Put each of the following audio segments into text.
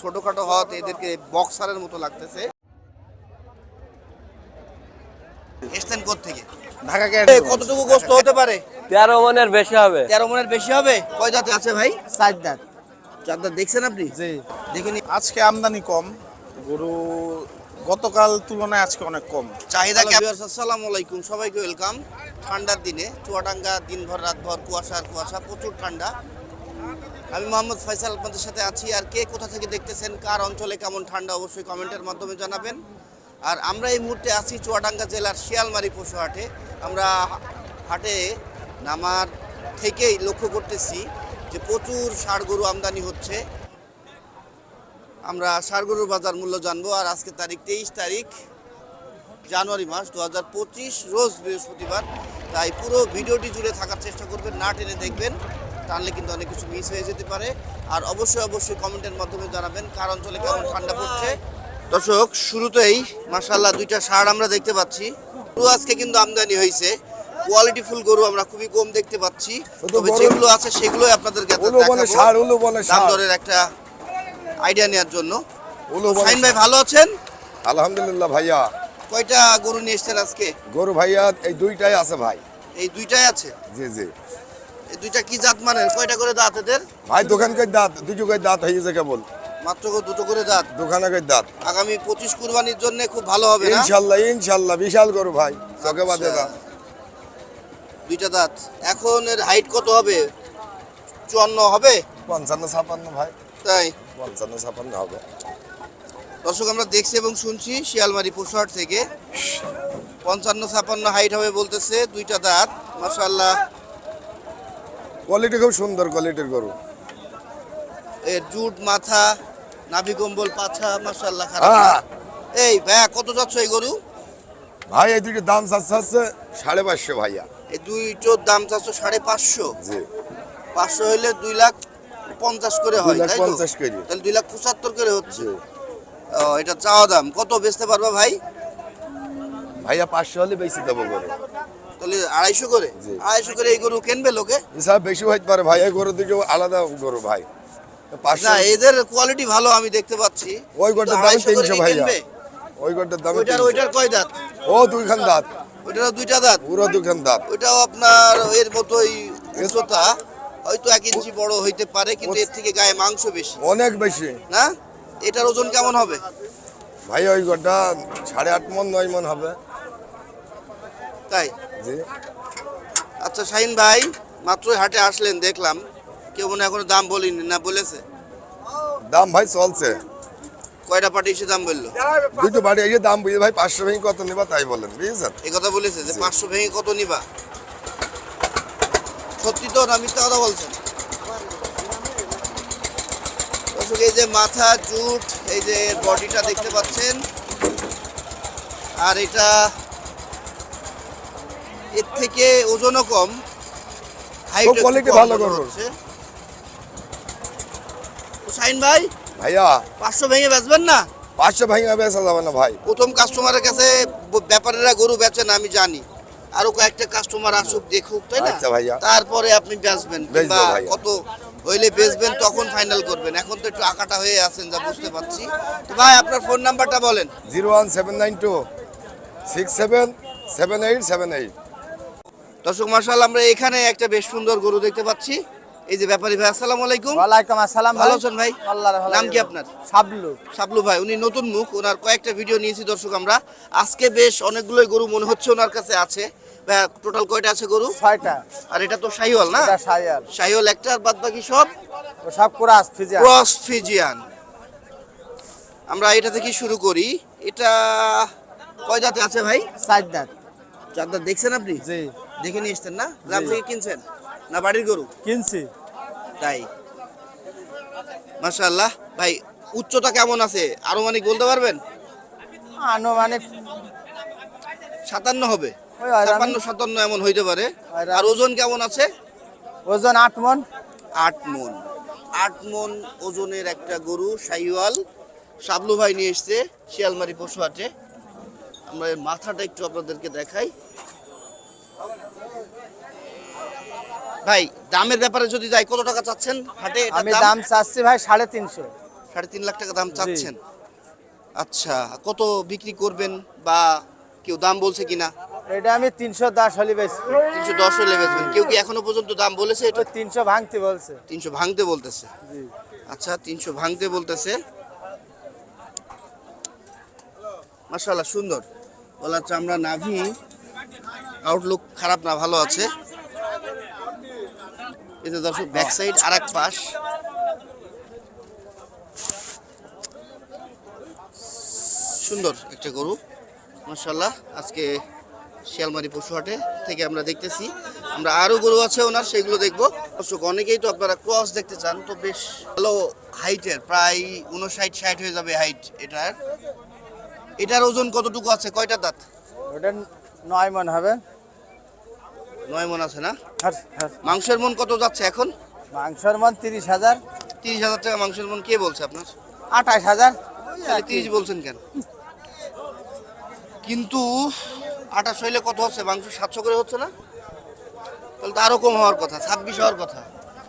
ছোটখাটো হওয়াতে এদেরকে বক্সারের মতো লাগতেছে। এসছেন থেকে ঢাকা কতটুকু গোস্ত হতে পারে? তেরো মনের বেশি হবে। তেরো মনের বেশি হবে? কয় জাতে আছে ভাই? চার দাঁত চারটা দেখছেন আপনি? জি। আজকে আমদানি কম গরু গতকাল তুলনায় আজকে অনেক কম। চাহিদা কি আসসালামু আলাইকুম। সবাইকে ওয়েলকাম ঠান্ডার দিনে চুয়াডাঙ্গা দিনভর রাতভর কুয়াশা আর কুয়াশা প্রচুর ঠান্ডা। আমি মোহাম্মদ ফয়সাল আপনাদের সাথে আছি। আর কে কোথা থেকে দেখতেছেন, কার অঞ্চলে কেমন ঠান্ডা, অবশ্যই কমেন্টের মাধ্যমে জানাবেন। আর আমরা এই মুহূর্তে আছি চুয়াডাঙ্গা জেলার শিয়ালমারি পশু হাটে। আমরা হাটে নামার থেকেই লক্ষ্য করতেছি যে প্রচুর ষাড় গরু আমদানি হচ্ছে। আমরা ষাড় গরুর বাজার মূল্য জানব। আর আজকে তারিখ তেইশ তারিখ, জানুয়ারি মাস দু হাজার পঁচিশ, রোজ বৃহস্পতিবার। তাই পুরো ভিডিওটি জুড়ে থাকার চেষ্টা করবেন, না টেনে দেখবেন। টানলে কিন্তু অনেক কিছু মিস হয়ে যেতে পারে। আর অবশ্যই অবশ্যই কমেন্টের মাধ্যমে জানাবেন কার অঞ্চলে কেমন ঠান্ডা পড়ছে। দর্শক শুরুতেই মাসাল্লাহ দুইটা ষাঁড় আমরা দেখতে পাচ্ছি। গরু আজকে কিন্তু আমদানি হয়েছে কোয়ালিটি ফুল গরু আমরা খুবই কম দেখতে পাচ্ছি। তবে যেগুলো আছে সেগুলোই আপনাদেরকে দাম দরের একটা আইডিয়া নেওয়ার জন্য। উলু বলে শাইন ভাই ভালো আছেন? আলহামদুলিল্লাহ ভাইয়া। কয়টা গরু নিয়ে এসছেন আজকে? গরু ভাইয়া এই দুইটাই আছে ভাই। এই দুইটাই আছে? জি জি। দুইটা কি জাত মানের কয়টা করে দাঁত এদের? ভাই দোকানকে দাঁত দুটো করে দাঁত হয়েছে কেবল। মাত্র করে দুটো করে দাঁত? দোকানে করে দাঁত। আগামী পঁচিশ কুরবানির জন্য খুব ভালো হবে ইনশাল্লাহ ইনশাল্লাহ বিশাল গরু ভাই। চোখে বাদে আচ্ছা। দাঁত দুইটা দাঁত। এখন এর হাইট কত হবে? চুয়ান্ন হবে? পঞ্চান্ন ছাপান্ন ভাই। তাই? পঞ্চান্ন ছাপান্ন হবে। দর্শক আমরা দেখছি এবং শুনছি শিয়ালমারি পশুহাট থেকে। পঞ্চান্ন ছাপান্ন হাইট হবে বলতেছে দুইটা দাঁত। মাসাল্লাহ কোয়ালিটি খুব সুন্দর কোয়ালিটির গরু। এর জুট মাথা নাভি কম্বল পাছা মাসাল্লাহ খারাপ এই ভাইয়া কত যাচ্ছ এই গরু? ভাই এই দুইটার দাম চাচ্ছে হচ্ছে সাড়ে পাঁচশো ভাইয়া। এই দুইটোর দাম চাচ্ছ সাড়ে পাঁচশো? জি। পাঁচশো হইলে দুই লাখ পঞ্চাশ করে হয় তাই? পঞ্চাশ করে। তাহলে দুই লাখ পঁচাত্তর করে হচ্ছে। ও এটা চাওয়া দাম। কত বেচতে পারবা ভাই? ভাইয়া পাঁচশো হলে বেশি দেবো গরু। তাহলে আড়াইশো করে? আড়াইশো করে এই গরু কিনবে লোকে? হিসাব বেশি হইতে পারে ভাই এই গরু দুটো আলাদা গরু ভাই। না এদের কোয়ালিটি ভালো আমি দেখতে পাচ্ছি। ওই গরুটার দাম তিনশো ভাইয়া। ওই গরুটার দাম ওইটার ওইটার কয় দাঁত? ও দুইখান দাঁত। ওইটারও দুইটা দাঁত? পুরো দুইখান দাঁত। ওইটাও আপনার এর মতোই উচ্চতা। হয়তো এক ইঞ্চি বড় হইতে পারে কিন্তু এর থেকে গায়ে মাংস বেশি। অনেক বেশি। না? এটার ওজন কেমন হবে? ভাই ওই গরুটা সাড়ে আট মন নয় মন হবে। তাই? জি আচ্ছা শাহিন ভাই মাত্রই হাটে আসলেন দেখলাম। কেউ মনে এখনও দাম বলিনি না বলেছে? দাম ভাই চলছে। কয়টা পার্টি এসে দাম বলল? দুটো বাড়ি এসে দাম বুঝে ভাই পাঁচশো ভেঙে কত নেবা তাই বলেন বুঝেছেন? এই কথা বলেছে যে পাঁচশো ভেঙে কত নিবা? সত্যি তো না মিথ্যা কথা বলছেন। দর্শক এই যে মাথা জুট এই যে বডিটা দেখতে পাচ্ছেন আর এটা এর থেকে ওজনও কম হাইট quality ভালো গরুর। সাইন ভাই ভাইয়া। পাঁচশো ভেঙে বেচবেন না? পাঁচশো ভেঙে বেচা যাবে না ভাই। প্রথম কাস্টমারের কাছে ব্যাপারীরা গরু বেচে না আমি জানি। আরও কয়েকটা কাস্টমার আসুক দেখুক তাই না? আচ্ছা ভাইয়া। তারপরে আপনি বেচবেন বেচবো কিংবা কত হইলে বেচবেন তখন ফাইনাল করবেন। এখন তো একটু আকাটা হয়ে আছেন যা বুঝতে পারছি। তো ভাই আপনার ফোন নাম্বারটা বলেন। Zero one seven nine two six seven seven eight seven eight. দর্শক মার্শাল আমরা এখানে একটা বেশ সুন্দর গরু দেখতে পাচ্ছি। এই যে ব্যাপারী ভাই আসসালামু আলাইকুম। ওয়ালাইকুম আসসালাম ভালো আছেন ভাই? আল্লাহর ভালো নাম কি আপনার? সাবলু সাবলু ভাই উনি নতুন মুখ ওনার কয়েকটা ভিডিও নিয়েছি দর্শক আমরা। আজকে বেশ অনেকগুলোই গরু মনে হচ্ছে ওনার কাছে আছে। টোটাল কয়টা আছে গরু? ছয়টা। আর এটা তো শাহিওয়াল না? এটা সায়াল শাহিওয়াল একটা আর বাদ বাকি সব সব ক্রাস ফিজা ক্রস ফিজিয়ান। আমরা এটা থেকে শুরু করি। এটা কয় দাঁতে আছে ভাই? চার দাঁত। চার দাঁত। দেখছেন আপনি? জি। দেখে নিয়ে এসছেন না? গ্রাম থেকে কিনছেন? না বাড়ির গরু? কিনছি। তাই। মাশাআল্লাহ। ভাই উচ্চতা কেমন আছে? আনুমানিক বলতে পারবেন? আনুমানিক সাতান্ন হবে। ওই সাতান্ন এমন হইতে পারে। আর ওজন কেমন আছে? ওজন আট মন। আট মন। আট মন ওজনের একটা গরু শাহিওয়াল শাবলু ভাই নিয়ে এসছে শিয়ালমারি পশু হাটে আমরা মাথাটা একটু আপনাদেরকে দেখাই। ভাই দামের ব্যাপারে যদি যাই কত টাকা চাচ্ছেন হাটে? আমি দাম? চাচ্ছি ভাই সাড়ে তিনশো। সাড়ে তিন লাখ টাকা দাম চাচ্ছেন। আচ্ছা কত বিক্রি করবেন বা কেউ দাম বলছে কিনা? এটা আমি তিনশো দশ হলি বেশি তিনশো দশ হলে বেচবেন। কেউ কি এখনও পর্যন্ত দাম বলেছে এটা? তিনশো ভাঙতে বলছে। তিনশো ভাঙতে বলতেছে। জি। আচ্ছা তিনশো ভাঙতে বলতেছে। মাশাল্লাহ সুন্দর। গলার চামড়া নাভি। আউটলুক খারাপ না, ভালো আছে। এতে দর্শক ব্যাক সাইড আর এক পাশ। সুন্দর একটা গরু মাশাল্লাহ আজকে শিয়ালমারি পশুহাটে থেকে আমরা দেখতেছি। আমরা আরও গরু আছে ওনার, সেগুলো দেখব। দর্শক, অনেকেই তো আপনারা ক্রস দেখতে চান, তো বেশ ভালো হাইটের প্রায় উনষাট ষাট হয়ে যাবে হাইট এটার। এটার ওজন কতটুকু আছে? কয়টা দাঁত? নয় মন হবে। নয় মন আছে না? হ্যাঁ, হ্যাঁ। মাংসের মন কত যাচ্ছে এখন? মাংসের মন তিরিশ হাজার। তিরিশ হাজার টাকা মাংসের মন কে বলছে আপনার? আঠাশ হাজার। তিরিশ বলছেন কেন? কিন্তু আঠাশ হইলে কত হচ্ছে? মাংস সাতশো করে হচ্ছে না? তাহলে তো আরও কম হওয়ার কথা ছাব্বিশ হওয়ার কথা।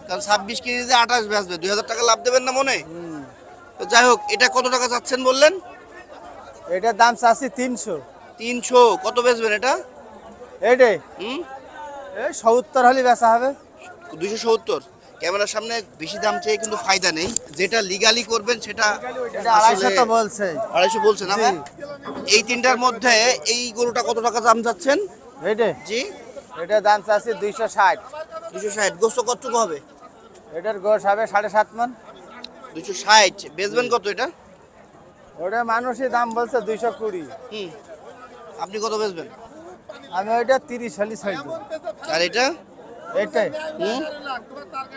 কারণ ছাব্বিশ কেজিতে আঠাশ বেচবে দুই হাজার টাকা লাভ দেবেন না মনে? তো যাই হোক এটা কত টাকা চাচ্ছেন বললেন? এটার দাম চাচ্ছি তিনশো। তিনশো কত বেচবেন এটা? এইটে? হুম? এই সত্তর হলি বেচা হবে। দুশো সত্তর। ক্যামেরার সামনে বেশি দাম চেয়ে কিন্তু ফায়দা নেই। যেটা লিগালি করবেন সেটা এটা আড়াইশো তো বলছে। আড়াইশো বলছেন না এই তিনটার মধ্যে এই গরুটা কত টাকা দাম যাচ্ছেন এইটে? জি। এটার দাম চাচ্ছি দুইশো ষাট। দুশো ষাট। গোস্ত কতটুকু হবে? এটার গোশ হবে সাড়ে সাত মন। দুশো ষাট। বেচবেন কত এটা? ওটা মানুষই দাম বলছে দুইশো কুড়ি। হুম। আপনি কত বেচবেন? আমি ওইটা তিরিশ ছাড় দেবো। আর এটা? এইটাই হুম?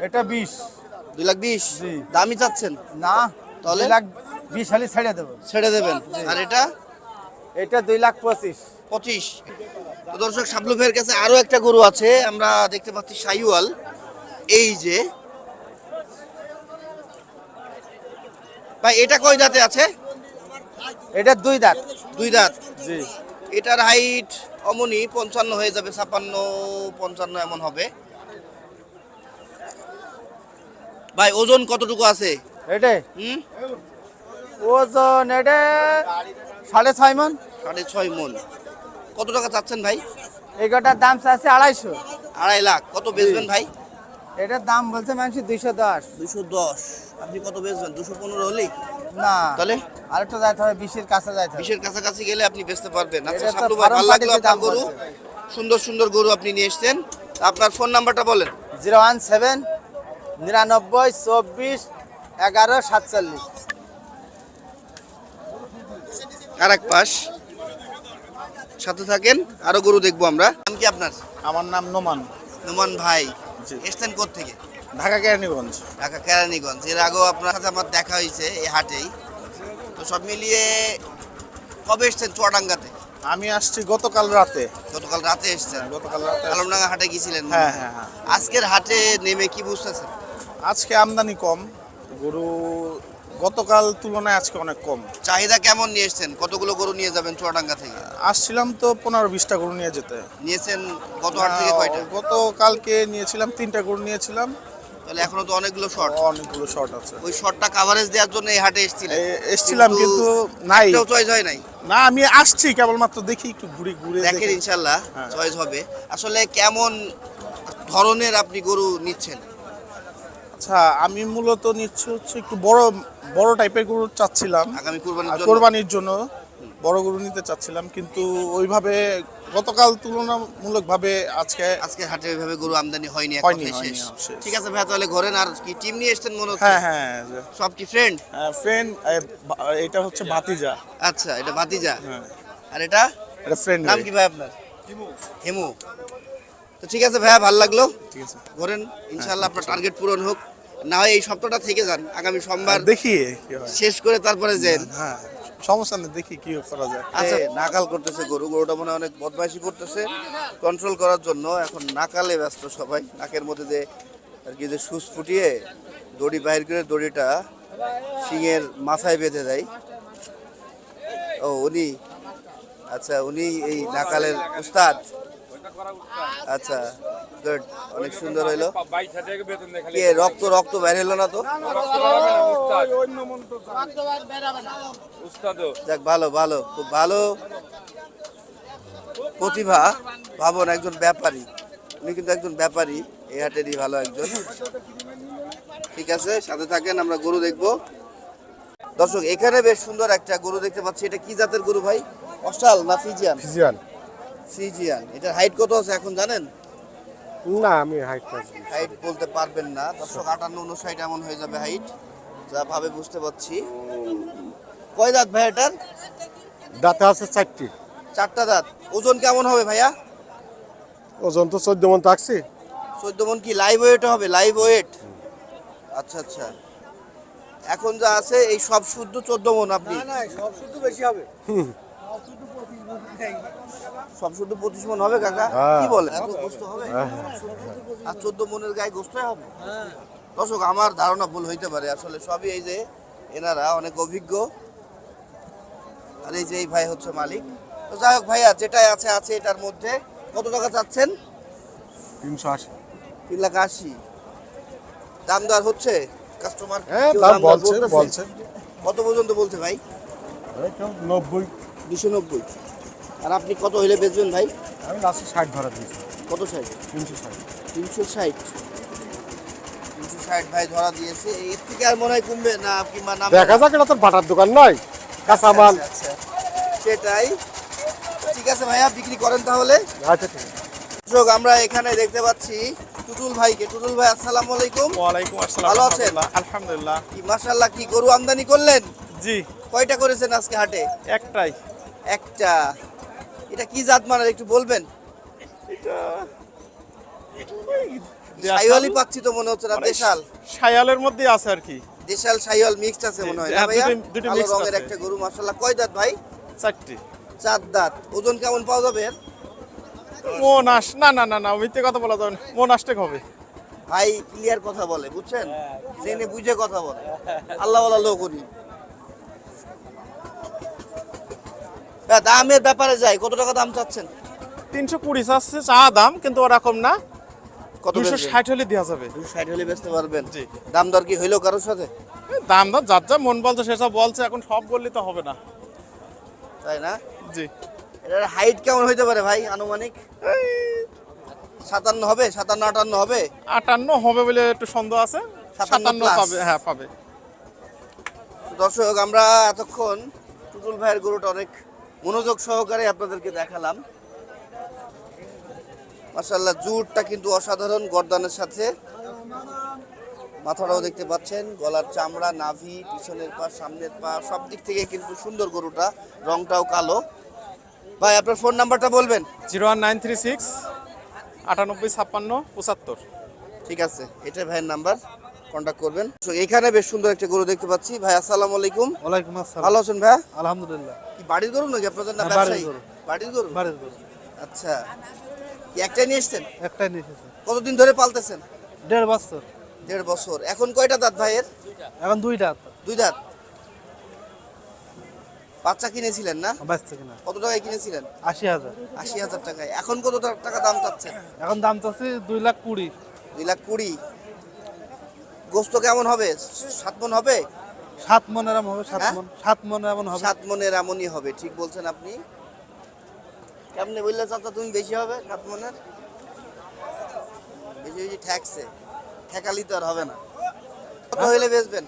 এটা বিশ। দুই লাখ বিশ? জি। দামই চাচ্ছেন? না তাহলে? লাখ বিশ হলি ছেড়ে দেবো। ছেড়ে দেবেন। আর এটা? এটা দুই লাখ পঁচিশ। পঁচিশ। তো দর্শক শাবলু ভাইয়ের কাছে আরও একটা গরু আছে আমরা দেখতে পাচ্ছি সাইওয়াল এই যে। ভাই এটা কয় দাঁতে আছে? এটা দুই দাঁত। দুই দাঁত। জি। এটার হাইট অমনি পঞ্চান্ন হয়ে যাবে ছাপান্ন পঞ্চান্ন এমন হবে। ভাই ওজন কতটুকু আছে? এটা হুম? ওজন এটা সাড়ে ছয় মন। সাড়ে ছয় মন। কত টাকা চাচ্ছেন ভাই? এগারোটার দাম চাচ্ছে আড়াইশো। আড়াই লাখ। কত বেচবেন ভাই? এটার দাম বলছে মানুষ দুইশো দশ। দুশো দশ। আপনি কত বেচবেন? দুশো পনেরো হলেই? না। তাহলে? আরেকটা যাইতে হবে বিশের কাছে যাইতে হবে। বিশের কাছাকাছি গেলে আপনি বেচতে পারবেন। আচ্ছা এটা শাবলু ভাই ভালো লাগল আপনার গরু? সুন্দর সুন্দর গরু আপনি নিয়ে এসছেন। আপনার ফোন নাম্বারটা বলেন। জিরো ওয়ান সেভেন নিরানব্বই চব্বিশ এগারো সাতচল্লিশ। আর এক পাশ। সাথে থাকেন আরও গরু দেখব আমরা। নাম কি আপনার? আমার নাম নোমান। নোমান ভাই। এসছেন থেকে ঢাকা কেরানীগঞ্জ। ঢাকা কেরানীগঞ্জ। এর আগেও আপনার সাথে আমার দেখা হয়েছে এই হাটেই। তো সব মিলিয়ে কবে এসছেন চুয়াডাঙ্গাতে? আমি আসছি গতকাল রাতে। গতকাল রাতে এসছেন। গতকাল রাতে। আলমডাঙ্গা হাটে গেছিলেন হ্যাঁ হ্যাঁ হ্যাঁ। আজকের হাটে নেমে কি বুঝতেছেন? আজকে আমদানি কম। গরু গতকাল তুলনায় আজকে অনেক কম। চাহিদা কেমন নিয়ে এসছেন? কতগুলো গরু নিয়ে যাবেন চুয়াডাঙ্গা থেকে? আসছিলাম তো পনেরো বিশটা গরু নিয়ে যেতে। নিয়েছেন গত হাট থেকে কয়টা? গতকালকে নিয়েছিলাম তিনটা গরু নিয়েছিলাম। তাহলে এখনও তো অনেকগুলো শর্ট অনেকগুলো শর্ট আছে। ওই শর্টটা কাভারেজ দেওয়ার জন্য এই হাটে এসেছিলেন। এসছিলাম কিন্তু নাই। চয়েস হয় নাই। না আমি আসছি কেবলমাত্র দেখি একটু ঘুরে ঘুরে দেখেন ইনশাল্লাহ হ্যাঁ। চয়েস হবে। আসলে কেমন ধরনের আপনি গরু নিচ্ছেন? আচ্ছা আমি মূলত নিচ্ছি হচ্ছে একটু বড় বড় টাইপের গরু চাচ্ছিলাম। আগামী কুরবানির জন্য? কোরবানির জন্য। বড় গরু নিতে চাচ্ছিলাম কিন্তু ওইভাবে গতকাল তুলনামূলকভাবে আজকে আজকে হাটে ওইভাবে গরু আমদানি হয়নি হয়নি, শেষ। ঠিক আছে ভাইয়া তাহলে ঘরেন আর কি টিম নিয়ে এসেছেন মনে হচ্ছে? হ্যাঁ হ্যাঁ সব কি ফ্রেন্ড ফ্রেন্ড এটা হচ্ছে ভাতিজা। আচ্ছা এটা ভাতিজা? হ্যাঁ। আর এটা? এটা ফ্রেন্ড নাম কি ভাই আপনার? হেমু। তো ঠিক আছে ভাইয়া ভালো লাগল। ঠিক আছে। ঘরেন ইনশাল্লাহ আপনার টার্গেট পূরণ হোক। না হয় এই সপ্তাহটা থেকে যান আগামী সোমবার দেখি শেষ করে তারপরে যান। হ্যাঁ। সমস্যা নেই, দেখি কি করা যায়। আচ্ছা নাকাল করতেছে গরু, গরুটা মনে অনেক বদমাইশি করতেছে। কন্ট্রোল করার জন্য এখন নাকালে ব্যস্ত সবাই। নাকের মধ্যে যে আর কি যে সুচ ফুটিয়ে দড়ি বাইর করে দড়িটা শিঙের মাথায় বেঁধে দেয়। ও, উনি আচ্ছা উনি এই নাকালের উস্তাদ। আচ্ছা গুড অনেক সুন্দর হইল। কে রক্ত রক্ত বের হলো না তো? যাক ভালো ভালো খুব ভালো। প্রতিভা ভাবন একজন ব্যাপারী। উনি কিন্তু একজন ব্যাপারী এই হাটেরই ভালো একজন। ঠিক আছে সাথে থাকেন আমরা গরু দেখব। দর্শক এখানে বেশ সুন্দর একটা গরু দেখতে পাচ্ছি। এটা কি জাতের গরু ভাই? অস্টাল না ফিজিয়ান? ফিজিয়ান। ফিজিয়ান এটার হাইট কত আছে এখন জানেন? না আমি হাইট হাইট বলতে পারবেন না। দর্শক আটান্ন উনষাট এমন হয়ে যাবে হাইট যা ভাবে বুঝতে পারছি। কয় দাঁত ভাই এটার? দাঁতে আছে চারটি। চারটা দাঁত। ওজন কেমন হবে ভাইয়া? ওজন তো চোদ্দ মন থাকছি। চোদ্দ মন কি লাইভ ওয়েট হবে? লাইভ ওয়েট আচ্ছা আচ্ছা। এখন যা আছে এই সব শুদ্ধ চোদ্দ মন আপনি। না সব শুদ্ধ পঁচিশ মন হবে কাকা? হ্যাঁ। কি বলে? এত গোস্ত হবে? আর চোদ্দ মনের গায়ে গোস্তই হবে? দর্শক আমার ধারণা ভুল হইতে পারে। আসলে সবই এই যে এনারা অনেক অভিজ্ঞ। আর এই যে এই ভাই হচ্ছে মালিক। তো যাই হোক ভাইয়া যেটাই আছে আছে এটার মধ্যে। কত টাকা চাচ্ছেন? তিনশো আশি। তিন লাখ আশি। দাম দর হচ্ছে? কাস্টমার হ্যাঁ দাম দাম বলছে বলছে। কত পর্যন্ত বলছে ভাই? নব্বই। দুশো নব্বই। আর আপনি কত হইলে বেচবেন ভাই? আমি লাস্টে ষাট ধরা দিয়েছি। কত ষাট? তিনশো ষাট। তিনশো ষাট। তিনশো ষাট ভাই ধরা দিয়েছে। এর থেকে আর মনে হয় কমবে না কিংবা নাম দেখা যাক এটা তো বাটার দোকান নয়। কাঁচামাল আচ্ছা, সেটাই। ঠিক আছে ভাইয়া বিক্রি করেন তাহলে। আচ্ছা ঠিক আছে। দর্শক আমরা এখানে দেখতে পাচ্ছি টুটুল ভাইকে। টুটুল ভাই আসসালামু আলাইকুম। ওয়ালাইকুম আসসালাম ভালো আছেন? আলহামদুলিল্লাহ। কি মাশাআল্লাহ কি গরু আমদানি করলেন? জি। কয়টা করেছেন আজকে হাটে? একটাই। একটা। এটা কি জাত মানের একটু বলবেন? সাইওয়ালি পাচ্ছি তো মনে হচ্ছে না মানে দেশাল। শায়ালের মধ্যে আছে আর কি। দেশাল সাইওয়াল মিক্সড আছে মনে হয় না হ্যাঁ, ভাইয়া? দুটো- mixed রঙের একটা গরু মাশাআল্লাহ। কয় দাঁত ভাই? চারটি। চার দাঁত। ওজন কেমন পাওয়া যাবে এর? মন আস না না না না মিথ্যে কথা বলা যাবে না। মন আসটেক হবে। ভাই ক্লিয়ার কথা বলে বুঝছেন? জেনে বুঝে কথা বলে। আল্লাহ ওয়ালা লোক উনি হ্যাঁ, দামের ব্যাপারে যাই কত টাকা দাম চাচ্ছেন? তিনশো কুড়ি চাচ্ছে চা দাম কিন্তু ওরকম না। কত দুশো? ষাট হলে দেওয়া যাবে। দুশো ষাট হলে বেচতে পারবেন? জি। দাম দর কি হইল কারোর সাথে? দাম দাম যার যা মন বলছে সেসব বলছে এখন সব বললে তো হবে না। তাই না? জি। এটার হাইট কেমন হইতে পারে ভাই আনুমানিক? সাতান্ন হবে? সাতান্ন আটান্ন হবে? আটান্ন হবে বলে একটু সন্দেহ আছে। সাতান্ন পাবে হ্যাঁ পাবে। দর্শক আমরা এতক্ষণ টুটুল ভাইয়ের গরুটা অনেক মনোযোগ সহকারে আপনাদেরকে দেখালাম। মাসাল্লাহ জুটটা কিন্তু অসাধারণ গর্দানের সাথে। মাথাটাও দেখতে পাচ্ছেন গলার চামড়া নাভি পিছনের পা সামনের পা সব দিক থেকে কিন্তু সুন্দর গরুটা। রংটাও কালো। ভাই আপনার ফোন নাম্বারটা বলবেন? Zero one nine three six আটানব্বই ছাপ্পান্ন পঁচাত্তর। ঠিক আছে এটাই ভাইয়ের নাম্বার। কন্ট্যাক্ট করবেন। তো এখানে বেশ সুন্দর একটা গরু দেখতে পাচ্ছি। ভাই আসসালামু আলাইকুম। ওয়ালাইকুম আসসালাম। ভালো আছেন ভাই? আলহামদুলিল্লাহ। কি বাড়ির গরু নাকি আপনাদের না হ্যাঁ, ব্যবসায়ী। বাড়ির গরু? বাড়ির গরু। আচ্ছা। কি একটাই নিয়ে এসছেন? একটাই নিয়ে এসেছে। কতদিন ধরে পালতেছেন? দেড় বছর। দেড় বছর। এখন কয়টা দাঁত ভাইয়ের? এখন দুইটা দুই দাঁত? বাচ্চা কিনেছিলেন না? বাঁচছে কিনা। কত টাকায় কিনেছিলেন? আশি হাজার। আশি হাজার টাকায়। এখন কত টাকা দাম চাচ্ছেন? এখন দাম চাচ্ছি দুই লাখ কুড়ি। দুই লাখ কুড়ি। গোস্ত কেমন হবে? সাত মন হবে? সাত মন এরম হবে সাত হ্যাঁ? মন সাত মন এমন হবে। সাত মনের এমনই হবে ঠিক বলছেন আপনি। কেমনে বললে চাচা তুমি বেশি হবে সাত মনের? বেশি বেশি ঠেকছে। ঠেকালি তো আর হবে না। কত হইলে বেচবেন?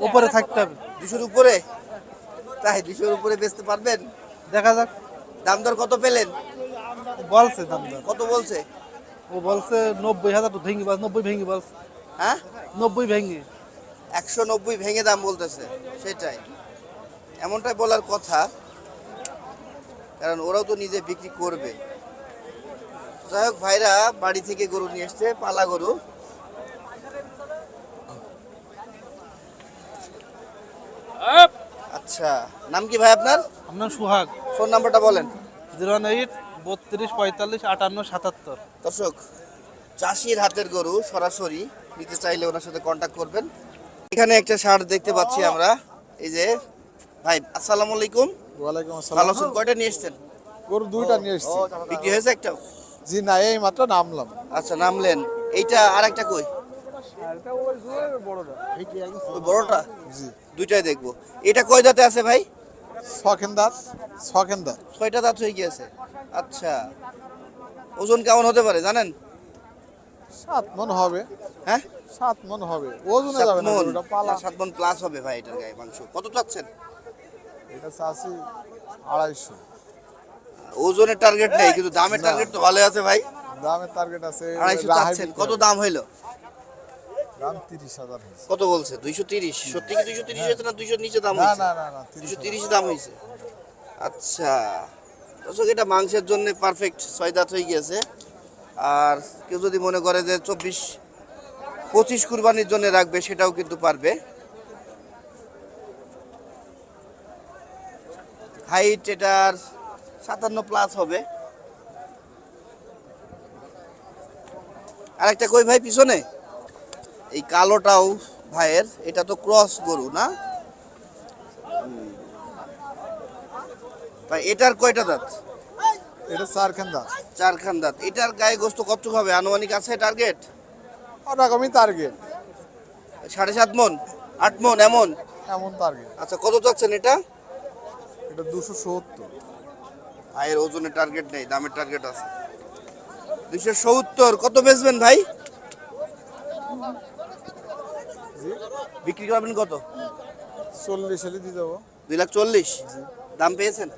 উপরে থাকতে হবে। দুশোর উপরে? তাই দুশোর উপরে বেচতে পারবেন? দেখা যাক। দাম দর কত পেলেন? বলছে দাম দর। কত বলছে? ও বলছে নব্বই হাজার তো ভেঙে বলছে নব্বই ভেঙে বলছে। হ্যাঁ? নব্বই ভেঙে। একশো নব্বই ভেঙে দাম বলতেছে সেটাই। এমনটাই বলার কথা কারণ ওরাও তো নিজে বিক্রি করবে। যাই হোক ভাইরা বাড়ি থেকে গরু নিয়ে এসছে পালা গরু। আচ্ছা নাম কি ভাই আপনার? আপনার সুহাগ। ফোন নাম্বারটা বলেন। জিরো এইট বত্রিশ পঁয়তাল্লিশ আটান্ন সাতাত্তর। দর্শক চাষির হাতের গরু সরাসরি নিতে চাইলে ওনার সাথে কন্ট্যাক্ট করবেন। এখানে একটা শার্ট দেখতে পাচ্ছি আমরা। এই যে ভাই আসসালামু আলাইকুম। ওয়ালাইকুম ভালো আছেন? কয়টা নিয়ে এসছেন? গরু দুইটা নিয়ে এসেছি। বিক্রি হয়েছে একটা? জি না এই মাত্র নামলাম। আচ্ছা নামলেন। এইটা আর একটা কই ওই বড়টা। জি। দুইটাই দেখব। এটা কয় দাঁতে আছে ভাই? শখেন্দার শখেন্দার ছয়টা দাঁত হয়ে গিয়েছে। আচ্ছা। ওজন কেমন হতে পারে জানেন? সাত মন হবে। হ্যাঁ? সাত মন হবে। ওজনে যাবে না গরুটা পালা। সাত মন প্লাস হবে ভাই এটার গায়ে মাংস। কত চাচ্ছেন? এটা চাষি আড়াইশো। ওজনের টার্গেট নেই কিন্তু দামের টার্গেট তো ভালো আছে ভাই। দামের টার্গেট আছে আড়াইশো চাচ্ছেন কত দাম হইল? দাম তিরিশ হাজার কত বলছে? দুইশো তিরিশ। সত্যি কি দুইশো তিরিশ হয়েছে না দুইশো নিচে দাম হয়েছে? না না না তিরিশ দুশো তিরিশ দাম হয়েছে। আচ্ছা। দর্শক এটা মাংসের জন্য পারফেক্ট ছয় দাঁত হয়ে গিয়েছে। আর কেউ যদি মনে করে যে চব্বিশ, পঁচিশ কুরবানির জন্য রাখবে, সেটাও কিন্তু পারবে। হাইট এটার সাতান্ন প্লাস হবে। আর একটা কই ভাই পিছনে? এই কালোটাও ভাইয়ের, এটা তো ক্রস গরু না? এটার কয়টা দাঁত? এটা চারখান্দার চারখান দাঁত এটার গায়ে গোস্ত কতটুকু হবে? আনুমানিক আছে টার্গেট ওরকমই টার্গেট সাড়ে সাত মন? আট মন? এমন? এমন টার্গেট আচ্ছা কত চাচ্ছেন এটা? এটা দুশো সত্তর। ভাইয়ের ওজনের টার্গেট নেই দামের টার্গেট আছে। দুশো সত্তর কত বেচবেন ভাই? বিক্রি করবেন কত? চল্লিশ হলে দিয়ে যাব। দুই লাখ চল্লিশ? দাম পেয়েছেন?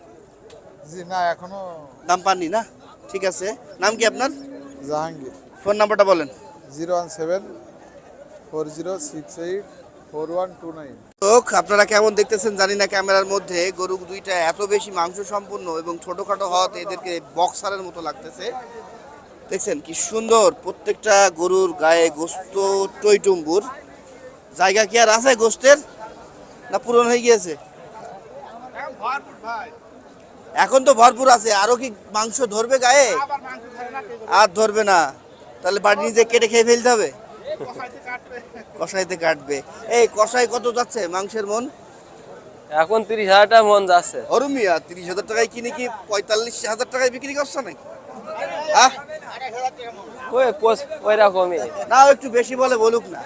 জি না এখনও দাম পাননি না? ঠিক আছে। নাম কি আপনার? জাহাঙ্গীর। ফোন নাম্বারটা বলেন। Zero one seven four zero six eight four one two nine. লোক আপনারা কেমন দেখতেছেন জানি না ক্যামেরার মধ্যে। গরু দুইটা এত বেশি মাংস সম্পূর্ণ এবং ছোটখাটো হওয়াতে এদেরকে বক্সারের মতো লাগতেছে। দেখছেন কি সুন্দর প্রত্যেকটা গরুর গায়ে গোস্ত টইটুম্বুর। জায়গা কি আর আছে গোস্তের? না পূরণ হয়ে গিয়েছে? এখন তো ভরপুর আছে। আরও কি মাংস ধরবে গায়ে? আর ধরবে না। তাহলে বাড়ি নিজে কেটে খেয়ে ফেলতে হবে? কষাইতে কাটবে। এই কষাই কত যাচ্ছে মাংসের মন? এখন তিরিশ হাজার টাকা মন যাচ্ছে। অরুমিয়া তিরিশ হাজার টাকায় কিনে কি পঁয়তাল্লিশ হাজার টাকায় বিক্রি করছ নাকি? আহ? ওই রকমই না একটু বেশি বলে বলুক না।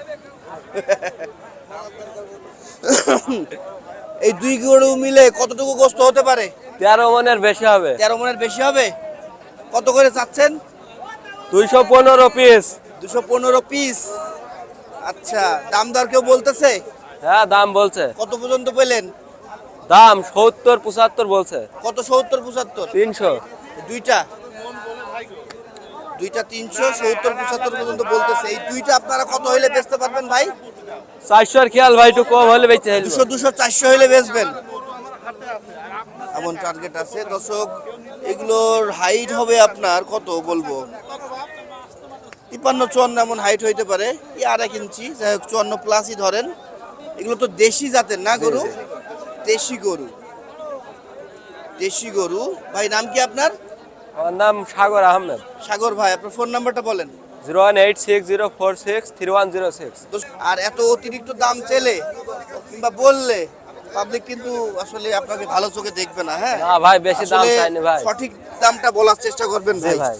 এই দুই গরু মিলে কতটুকু গোস্ত হতে পারে? তেরো মনের বেশি হবে। তেরো মনের বেশি হবে? কত করে চাচ্ছেন? দুইশো পনেরো পিস দুশো পনেরো পিস আচ্ছা দাম দর কেউ বলতেছে? হ্যাঁ দাম বলছে। কত পর্যন্ত পেলেন? দাম সত্তর পঁচাত্তর বলছে। কত সত্তর পঁচাত্তর? তিনশো। দুইটা? দুইটা তিনশো সত্তর পঁচাত্তর পর্যন্ত বলতেছে। এই দুইটা আপনারা কত হইলে বেচতে পারবেন ভাই? চারশোর খেয়াল ভাই একটু কম হলে বেঁচে হেলবো। দুশো দুশো চারশো হইলে বেচবেন। এমন টার্গেট আছে। দর্শক এগুলোর হাইট হবে আপনার কত বলব? তিপ্পান্ন চুয়ান্ন এমন হাইট হইতে পারে। কি আর এক ইঞ্চি? যাই হোক চুয়ান্ন প্লাসই ধরেন। এগুলো তো দেশি জাতের না গরু? দেশি গরু। দেশি গরু। ভাই নাম কি আপনার? আমার নাম সাগর আহমেদ। সাগর ভাই আপনার ফোন নাম্বারটা বলেন। Zero one eight six zero four six three one zero six. আর এত অতিরিক্ত দাম চেলে কিংবা বললে পাবলিক কিন্তু আসলে আপনাকে ভালো চোখে দেখবে না হ্যাঁ? না ভাই, বেশি দাম চাইনি ভাই। সঠিক দামটা বলার চেষ্টা করবেন ভাই। ভাই।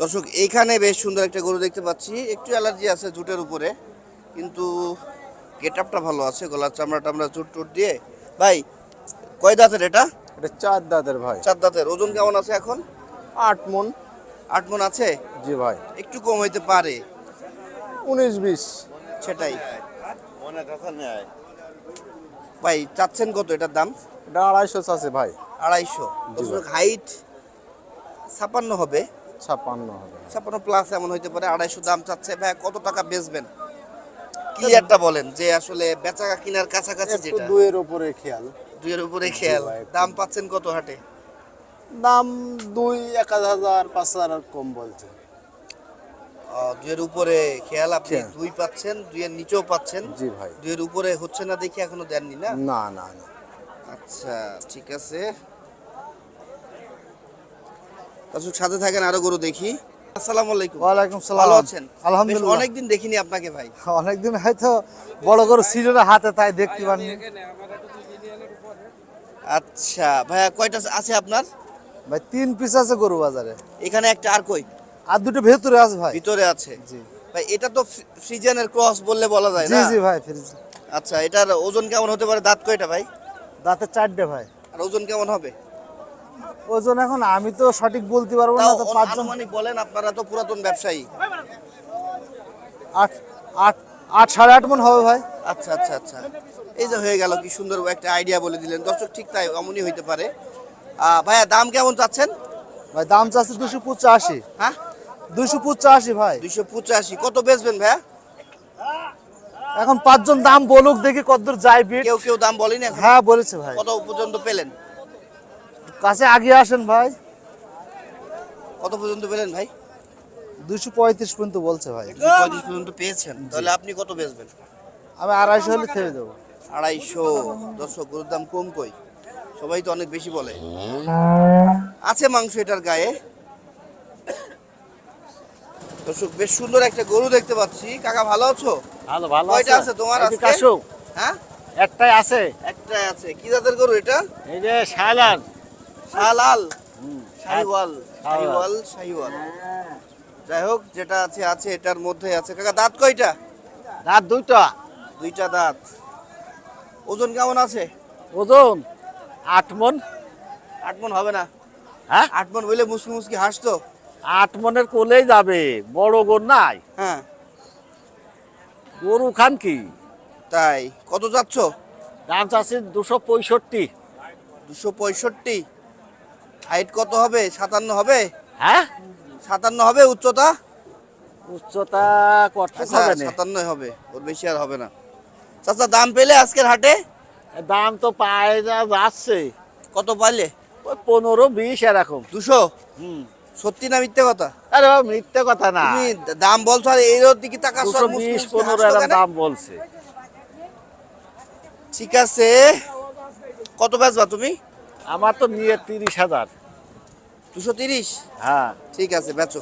দর্শক এইখানে বেশ সুন্দর একটা গরু দেখতে পাচ্ছি। একটু অ্যালার্জি আছে জুটের উপরে কিন্তু গেট আপটা ভালো আছে গলার চামড়া টামড়া চুট টুট দিয়ে। ভাই কয় দাঁতের এটা? এটা চার দাঁতের ভাই। চার দাঁতের ওজন কেমন আছে এখন? আট মন। আট মন আছে? জি ভাই। একটু কম হইতে পারে। উনিশ বিশ। সেটাই। ভাই চাচ্ছেন কত এটার দাম? এটা আড়াইশো আছে ভাই। আড়াইশো। হাইট ছাপান্ন হবে। ছাপ্পান্ন হবে। ছাপান্ন প্লাস এমন হইতে পারে আড়াইশো দাম চাচ্ছে। ভাই কত টাকা বেচবেন? ক্লিয়ারটা বলেন যে আসলে বেচা কিনার কাছাকাছি যেটা। দুইয়ের উপরে খেয়াল। দুইয়ের উপরে খেয়াল। দাম পাচ্ছেন কত হাটে? দাম দুই এক হাজার পাঁচ হাজার কম বলছে। দুইয়ের উপরে খেয়াল আপনি দুই পাচ্ছেন দুইয়ের নিচেও পাচ্ছেন। জি ভাই। দুইয়ের উপরে হচ্ছে না দেখি এখনও দেননি না? না না না। আচ্ছা ঠিক আছে। দর্শক সাথে থাকেন আরও গরু দেখি। আসসালামু আলাইকুম। ওয়ালাইকুম সালাম। ভালো আছেন? আলহামদুলিল্লাহ। অনেক দিন দেখিনি আপনাকে ভাই। অনেকদিন হয়তো বড় গরু ছিল না হাতে তাই দেখতে পারিনি আচ্ছা ভাইয়া কয়টা আছে আপনার? ভাই তিন পিস আছে গরু বাজারে। এখানে একটা আর কই? আর দুটো ভেতরে আছে ভাই। ভিতরে আছে। জি। ভাই এটা তো ফ্রি- ফ্রিজিয়ানের ক্রস বললে বলা যায় না? জি জি ভাই ফ্রিজ। আচ্ছা এটার ওজন কেমন হতে পারে? দাঁত কয়টা ভাই? দাঁতে চারটে ভাই। আর ওজন কেমন হবে? ওজন এখন আমি তো সঠিক বলতে পারব না তো পাঁচজন আনুমানিক বলেন আপনারা তো পুরাতন ব্যবসায়ী। আট আট আট সাড়ে আট মন হবে ভাই। আচ্ছা আচ্ছা আচ্ছা। এই যে হয়ে গেল কি সুন্দর একটা আইডিয়া বলে দিলেন। দর্শক ঠিক তাই এমনই হইতে পারে। ভাইয়া দাম কেমন চাচ্ছেন? ভাই দাম চাচ্ছে দুশো পঁচাশি। হ্যাঁ? দুশো পঁচাশি ভাই। দুশো পঁচাশি। কত বেচবেন ভাইয়া? এখন পাঁচজন দাম বলুক দেখি কতদূর যায় বিট কেউ কেউ দাম বলেনি এখন? হ্যাঁ বলেছে ভাই। কত পর্যন্ত পেলেন? কাছে আগে আসেন ভাই। কত পর্যন্ত পেলেন ভাই? দুশো পঁয়ত্রিশ পর্যন্ত বলছে ভাই। পঁয়ত্রিশ পর্যন্ত পেয়েছেন। তাহলে আপনি কত বেচবেন? আমি আড়াইশো হলে ছেড়ে দেবো। আড়াইশো দর্শক গরুর দাম কম কই? সবাই তো অনেক বেশি বলে। আছে মাংস এটার গায়ে? দর্শক বেশ সুন্দর একটা গরু দেখতে পাচ্ছি। কাকা ভালো আছো? ভালো ভালো কয়টা আছে। তোমার আজকে? হ্যাঁ? একটাই আছে। একটাই আছে। কি জাতের গরু এটা? এই যে শাহলাল। শাহলাল? শাহিওয়াল। শাহিওয়াল শাহিওয়াল। যাই হোক যেটা আছে আছে এটার মধ্যে আছে। কাকা দাঁত কয়টা? রাত দুইটা। দুইটা দাঁত। ওজন কেমন আছে? ওজন আট মন। আট মন হবে না। হ্যাঁ? আট মন বলে মুসকি মুসকি হাসতো। আট মনের কোলেই যাবে বড় গরু নাই। হ্যাঁ। গরু খান কি? তাই। কত যাচ্ছ? দাম চাচ্ছে দুশো পঁয়ষট্টি। দুশো পঁয়ষট্টি। হাইট কত হবে? সাতান্ন হবে? হ্যাঁ? সাতান্ন হবে উচ্চতা? উচ্চতা করতে আচ্ছা হবে সাতান্নই হবে। ওর বেশি আর হবে না। চাচা দাম পেলে আজকের হাটে? দাম তো পায়ে যা যাচ্ছে। কত পাইলে? ওই পনেরো বিশ এরকম। দুশো? হুম। সত্যি না মিথ্যে কথা? আরে বাবা মিথ্যে কথা না। তুমি দাম বলছো আর এই দিকে তাকাচ্ছ দুশো বিশ পনেরো এরকম দাম বলছে। ঠিক আছে। কত বেচবা তুমি? আমার তো নিয়ে তিরিশ হাজার। দুশো তিরিশ? হ্যাঁ। ঠিক আছে বেচো।